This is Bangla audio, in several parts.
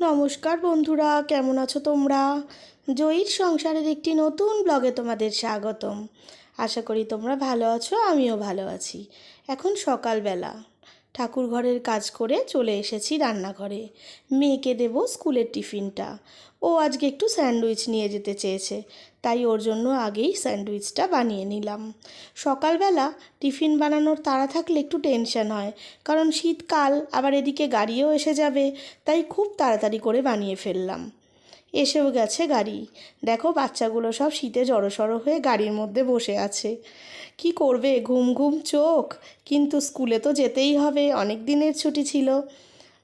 নমস্কার বন্ধুরা, কেমন আছো তোমরা? জয়ীর সংসারের একটি নতুন ব্লগে তোমাদের স্বাগতম। আশা করি তোমরা ভালো আছো, আমিও ভালো আছি। এখন সকালবেলা। ঠাকুর ঘরের কাজ করে চলে এসেছি রান্নাঘরে। মেয়েকে দেব স্কুলের টিফিনটা। ও আজকে একটু স্যান্ডউইচ নিয়ে যেতে চেয়েছে, তাই ওর জন্য আগেই স্যান্ডউইচটা বানিয়ে নিলাম। সকালবেলা টিফিন বানানোর তাড়া থাকলে একটু টেনশন হয়, কারণ শীতকাল, আবার এদিকে গাড়িও এসে যাবে, তাই খুব তাড়াতাড়ি করে বানিয়ে ফেললাম। এসেও গেছে গাড়ি। দেখো বাচ্চাগুলো সব শীতে জড়সড় হয়ে গাড়ির মধ্যে বসে আছে। কি করবে? ঘুম ঘুম চোখ। কিন্তু স্কুলে তো যেতেই হবে, অনেক দিনের ছুটি ছিল।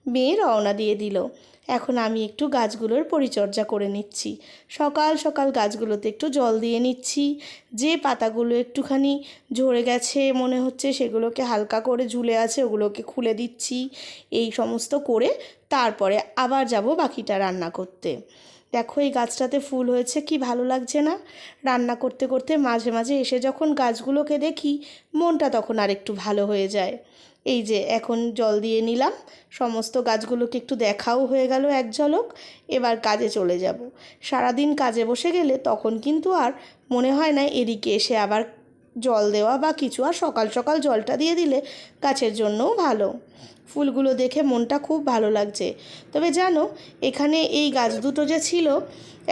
মেয়ে রওনা দিয়ে দিল। এখন আমি একটু গাছগুলোর পরিচর্যা করে নিচ্ছি। সকাল সকাল গাছগুলোতে একটু জল দিয়ে নিচ্ছি। যে পাতাগুলো একটুখানি ঝরে গেছে মনে হচ্ছে সেগুলোকে হালকা করে ঝুলে আছে ওগুলোকে খুলে দিচ্ছি। এই সমস্ত করে তারপরে আবার যাব বাকিটা রান্না করতে। দেখো এই গাছটাতে ফুল হয়েছে, কি ভালো লাগছে না? রান্না করতে করতে মাঝে মাঝে এসে যখন গাছগুলোকে দেখি, মনটা তখন আর একটু ভালো হয়ে যায়। এই যে এখন জল দিয়ে নিলাম, সমস্ত গাছগুলোকে একটু দেখাও হয়ে গেল এক ঝলক, এবার কাজে চলে যাব। সারাদিন কাজে বসে গেলে তখন কিন্তু আর মনে হয় না এদিকে এসে আবার জল দেওয়া বা কিছু, আর সকাল সকাল জলটা দিয়ে দিলে গাছের জন্যও ভালো। ফুলগুলো দেখে মনটা খুব ভালো লাগছে। তবে জানো, এখানে এই গাছ দুটো যে ছিল,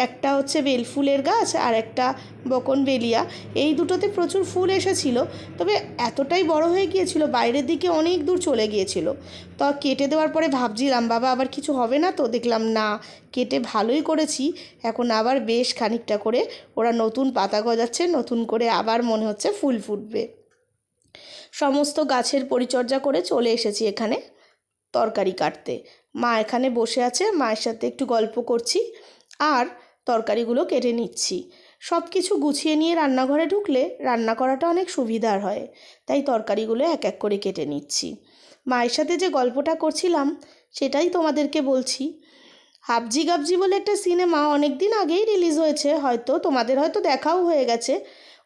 একটা হচ্ছে বেলফুলের গাছ আর একটা বকন বেলিয়া, এই দুটোতে প্রচুর ফুল এসেছিল। তবে এতটাই বড় হয়ে গিয়েছিল, বাইরের দিকে অনেক দূর চলে গিয়েছিল। তো কেটে দেওয়ার পরে ভাবছিলাম, বাবা, আবার কিছু হবে না তো? দেখলাম, না, কেটে ভালোই করেছি। এখন আবার বেশ খানিকটা করে ওরা নতুন পাতা গজাচ্ছে, নতুন করে আবার মনে হচ্ছে ফুল ফুটবে। সমস্ত গাছের পরিচর্যা করে চলে এসেছি এখানে তরকারি কাটতে। মা এখানে বসে আছে, মায়ের সাথে একটু গল্প করছি আর তরকারিগুলো কেটে নিচ্ছি। সব কিছু গুছিয়ে নিয়ে রান্নাঘরে ঢুকলে রান্না করাটা অনেক সুবিধার হয়, তাই তরকারিগুলো এক এক করে কেটে নিচ্ছি। মায়ের সাথে যে গল্পটা করছিলাম, সেটাই তোমাদেরকে বলছি। হাবজি গাবজি বলে একটা সিনেমা অনেক দিন আগেই রিলিজ হয়েছে, হয়তো তোমাদের হয়তো দেখাও হয়ে গেছে।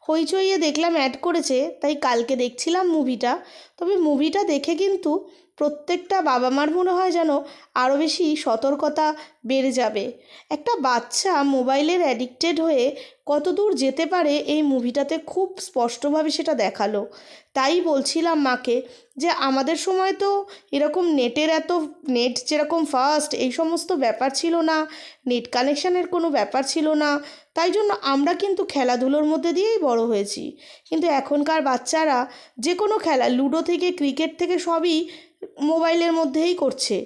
হইচইয়ে দেখলাম অ্যাড করেছে, তাই কালকে দেখছিলাম মুভিটা তবে মুভিটা দেখে কিন্তু প্রত্যেকটা বাবা মার মনে হয় যেন আরও বেশি সতর্কতা বেড়ে যাবে। একটা বাচ্চা মোবাইলের অ্যাডিক্টেড হয়ে কত দূর যেতে পারে এই মুভিটাতে খুব স্পষ্টভাবে সেটা দেখাল। তাই বলছিলাম মাকে যে আমাদের সময় তো এরকম নেটের এত, নেট যেরকম ফাস্ট এই সমস্ত ব্যাপার ছিল না, নেট কানেকশানের কোনো ব্যাপার ছিল না, তাই জন্য আমরা কিন্তু খেলাধুলোর মধ্যে দিয়েই বড় হয়েছি। কিন্তু এখনকার বাচ্চারা যে কোনো খেলা, লুডো থেকে, ক্রিকেট থেকে সবই মোবাইলের মধ্যেই করছে।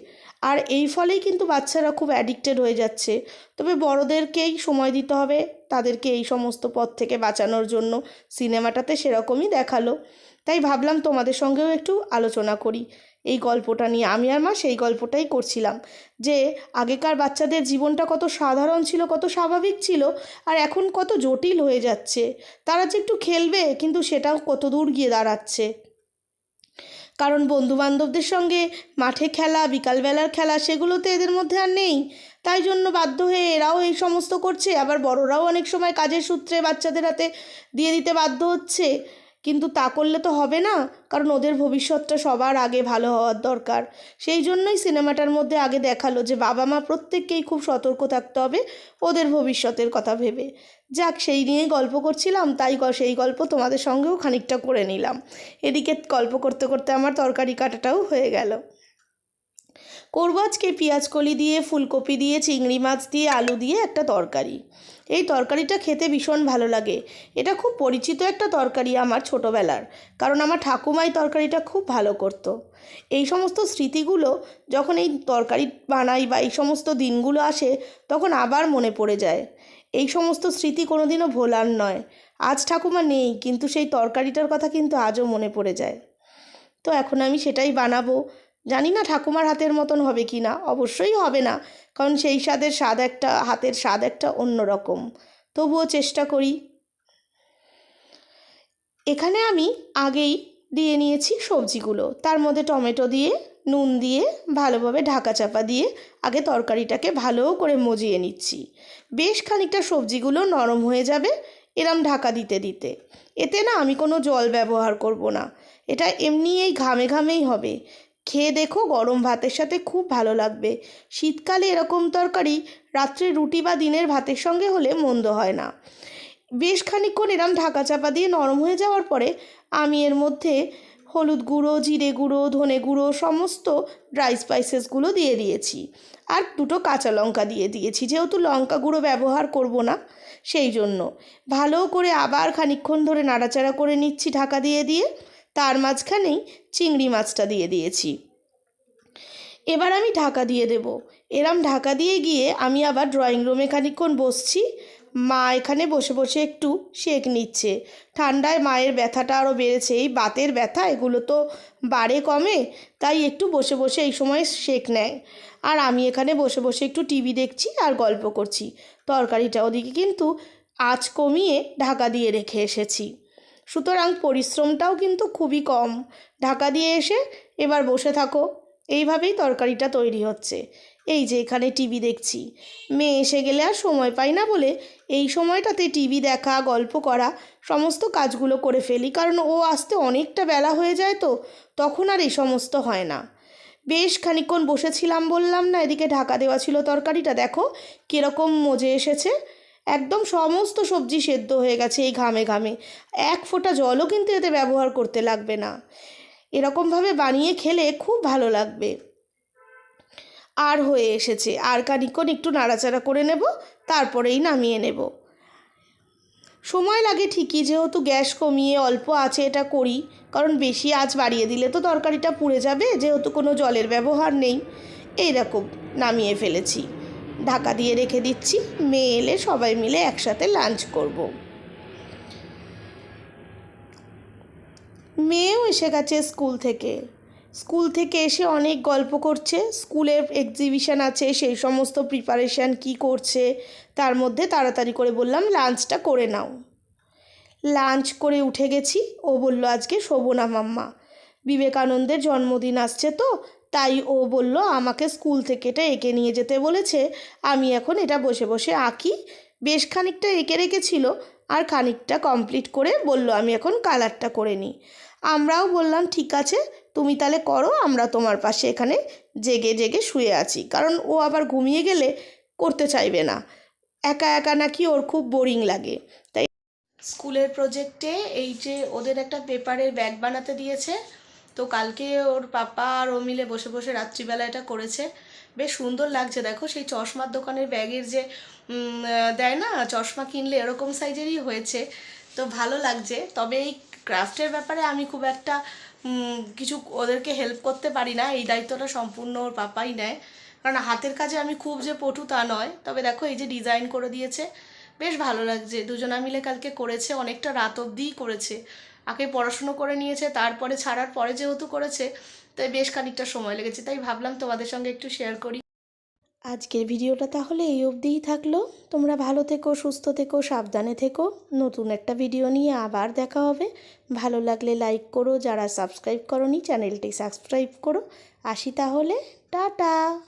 আর এই ফলেই কিন্তু বাচ্চারা খুব অ্যাডিক্টেড হয়ে যাচ্ছে। তবে বড়োদেরকেই সময় দিতে হবে, তাদেরকে এই সমস্ত পথ থেকে বাঁচানোর জন্য। সিনেমাটাতে সেরকমই দেখাল। তাই ভাবলাম তোমাদের সঙ্গেও একটু আলোচনা করি। এই গল্পটা নিয়ে আমি আর মা সেই গল্পটাই করছিলাম। যে আগেকার বাচ্চাদের জীবনটা কত সাধারণ ছিল, কত স্বাভাবিক ছিল, আর এখন কত জটিল হয়ে যাচ্ছে। তারা যে একটু খেলবে, কিন্তু সেটাও কত দূর গিয়ে দাঁড়াচ্ছে। কারণ বন্ধুবান্ধবদের সঙ্গে মাঠে খেলা, বিকালবেলার খেলা সেগুলো তো এদের মধ্যে আর নেই। তাই জন্য বাধ্য হয়ে এরাও এই সমস্ত করছে। আবার বড়রাও অনেক সময় কাজের সূত্রে বাচ্চাদের হাতে দিয়ে দিতে বাধ্য হচ্ছে। কিন্তু তা করলে তো হবে না, কারণ ওদের ভবিষ্যৎটা সবার আগে ভালো হওয়ার দরকার। সেই জন্যই সিনেমাটার মধ্যে আগে দেখাল যে বাবা মা প্রত্যেককেই খুব সতর্ক থাকতে হবে ওদের ভবিষ্যতের কথা ভেবে। যাক, সেই নিয়েই গল্প করছিলাম, তাই সেই গল্প তোমাদের সঙ্গেও খানিকটা করে নিলাম। এদিকে গল্প করতে করতে আমার তরকারি কাটাটাও হয়ে গেল। করব আজকে কলি দিয়ে, ফুলকপি দিয়ে, চিংড়ি মাছ দিয়ে, আলু দিয়ে একটা তরকারি। এই তরকারিটা খেতে ভীষণ ভালো লাগে। এটা খুব পরিচিত একটা তরকারি আমার ছোটোবেলার, কারণ আমার ঠাকুমাই তরকারিটা খুব ভালো করতো। এই সমস্ত স্মৃতিগুলো যখন এই তরকারি বানাই বা এই সমস্ত দিনগুলো আসে, তখন আবার মনে পড়ে যায়। এই সমস্ত স্মৃতি কোনো দিনও ভোলার নয়। আজ ঠাকুমা নেই, কিন্তু সেই তরকারিটার কথা কিন্তু আজও মনে পড়ে যায়। তো এখন আমি সেটাই বানাবো। জানি না ঠাকুমার হাতের মতন হবে কি না, অবশ্যই হবে না, কারণ সেই স্বাদের স্বাদ একটা, হাতের স্বাদ একটা অন্য রকম তবুও চেষ্টা করি। এখানে আমি আগেই দিয়ে নিয়েছি সবজিগুলো। তার মধ্যে টমেটো দিয়ে, নুন দিয়ে, ভালোভাবে ঢাকা চাপা দিয়ে, আগে তরকারিটাকে ভালো করে মজিয়ে নিচ্ছি। বেশ খানিকটা সবজিগুলো নরম হয়ে যাবে এরম ঢাকা দিতে দিতে। এতে না আমি কোনো জল ব্যবহার করব না। এটা এমনি এই ঘামে ঘামেই হবে। খেয়ে দেখো গরম ভাতের সাথে খুব ভালো লাগবে। শীতকালে এরকম তরকারি রাত্রে রুটি বা দিনের ভাতের সঙ্গে হলে মন্দ হয় না। বেশ খানিকক্ষণ এরম ঢাকা চাপা দিয়ে নরম হয়ে যাওয়ার পরে আমি এর মধ্যে হলুদ গুঁড়ো, জিরে গুঁড়ো, ধনে গুঁড়ো সমস্ত ড্রাই স্পাইসেসগুলো দিয়ে দিয়েছি। আর দুটো কাঁচা লঙ্কা দিয়ে দিয়েছি। যেহেতু লঙ্কা গুঁড়ো ব্যবহার করব না, সেই জন্য। ভালো করে আবার খানিকক্ষণ ধরে নাড়াচাড়া করে নিচ্ছি ঢাকা দিয়ে দিয়ে। তার মাঝখানেই চিংড়ি মাছটা দিয়ে দিয়েছি। এবার আমি ঢাকা দিয়ে দেব। এরম ঢাকা দিয়ে গিয়ে আমি আবার ড্রয়িং রুমে খানিকক্ষণ বসছি। মা এখানে বসে বসে একটু শেক নিচ্ছে। ঠান্ডায় মায়ের ব্যথাটা আরও বেড়েছে। এই বাতের ব্যথা, এগুলো তো বাড়ে কমে, তাই একটু বসে বসে এই সময় শেক নেয়। আর আমি এখানে বসে বসে একটু টিভি দেখছি আর গল্প করছি। তরকারিটা ওদিকে কিন্তু আঁচ কমিয়ে ঢাকা দিয়ে রেখে এসেছি। সুতরাং পরিশ্রমটাও কিন্তু খুবই কম। ঢাকা দিয়ে এসে এবার বসে থাকো। এইভাবেই তরকারিটা তৈরি হচ্ছে। এই যে এখানে টিভি দেখছি। মেয়ে এসে গেলে আর সময় পাই না বলে এই সময়টাতে টিভি দেখা, গল্প করা, সমস্ত কাজগুলো করে ফেলি। কারণ ও আসতে অনেকটা বেলা হয়ে যায় তো, তখন আর এই সমস্ত হয় না। বেশ খানিকক্ষণ বসেছিলাম বললাম, না, এদিকে ঢাকা দেওয়া ছিল তরকারিটা। দেখো, কীরকম মজে এসেছে। একদম সমস্ত সবজি সেদ্ধ হয়ে গেছে এই ঘামে ঘামে। এক ফোঁটা জলও কিন্তু এতে ব্যবহার করতে লাগবে না। এরকমভাবে বানিয়ে খেলে খুব ভালো লাগবে। আর হয়ে এসেছে। আর খানিকক্ষণ একটু নাড়াচাড়া করে নেব, তারপরেই নামিয়ে নেব। সময় লাগে ঠিকই, যেহেতু গ্যাস কমিয়ে অল্প আছে এটা করি, কারণ বেশি আঁচ বাড়িয়ে দিলে তো তরকারিটা পুড়ে যাবে, যেহেতু কোনো জলের ব্যবহার নেই। এইরকম নামিয়ে ফেলেছি। ঢাকা দিয়ে রেখে দিচ্ছি। মেয়ে এলে সবাই মিলে একসাথে লাঞ্চ করব। মেয়েও এসে গেছে স্কুল থেকে। স্কুল থেকে এসে অনেক গল্প করছে। স্কুলের এক্সিবিশন আছে, সেই সমস্ত প্রিপারেশান কি করছে, তার মধ্যে তাড়াতাড়ি করে বললাম লাঞ্চটা করে নাও। লাঞ্চ করে উঠে গেছি। ও বলল, আজকে শোবো না মাম্মা। বিবেকানন্দের জন্মদিন আসছে তো তাই ও বলল, আমাকে স্কুল থেকে এটা এঁকে নিয়ে যেতে বলেছে। আমি এখন এটা বসে বসে আঁকি। বেশ খানিকটা এঁকে রেখেছিল আর খানিকটা কমপ্লিট করে বলল, আমি এখন কালারটা করে নিই। আমরাও বললাম, ঠিক আছে, তুমি তাহলে করো, আমরা তোমার পাশে এখানে জেগে জেগে শুয়ে আছি। কারণ ও আবার ঘুমিয়ে গেলে করতে চাইবে না। একা একা নাকি ওর খুব বোরিং লাগে। তাই স্কুলের প্রজেক্টে এই যে ওদের একটা পেপারের ব্যাগ বানাতে দিয়েছে তো কালকে ওর পাপা আর ও মিলে বসে বসে রাত্রিবেলা এটা করেছে। বেশ সুন্দর লাগছে, দেখো সেই চশমার দোকানের ব্যাগের যে দেয় না, চশমা কিনলে এরকম সাইজেরই হয়েছে। তো ভালো লাগছে, তবে এই ক্রাফটের ব্যাপারে আমি খুব একটা কিছু ওদেরকে হেল্প করতে পারি না, এই দায়িত্বটা সম্পূর্ণ ওর পাপাই নেয়। কারণ হাতের কাজে আমি খুব যে পটু তা নয়, তবে দেখো এই যে ডিজাইন করে দিয়েছে, বেশ ভালো লাগছে। দুজনা মিলে কালকে করেছে, অনেকটা রাত অবধিই করেছে। আগে পড়াশুনো করে নিয়েছে, তারপরে ছাড়ার পরে যেহেতু করেছে, তাই বেশ খানিকটা সময় লেগেছে। তাই ভাবলাম তোমাদের সঙ্গে একটু শেয়ার করি। আজকের ভিডিওটা তাহলে এই অবধিই থাকল। তোমরা ভালো থেকো, সুস্থ থেকো, সাবধানে থেকো। নতুন একটা ভিডিও নিয়ে আবার দেখা হবে। ভালো লাগলে লাইক করো, যারা সাবস্ক্রাইব করনি চ্যানেলটি সাবস্ক্রাইব করো। আসি তাহলে, টাটা!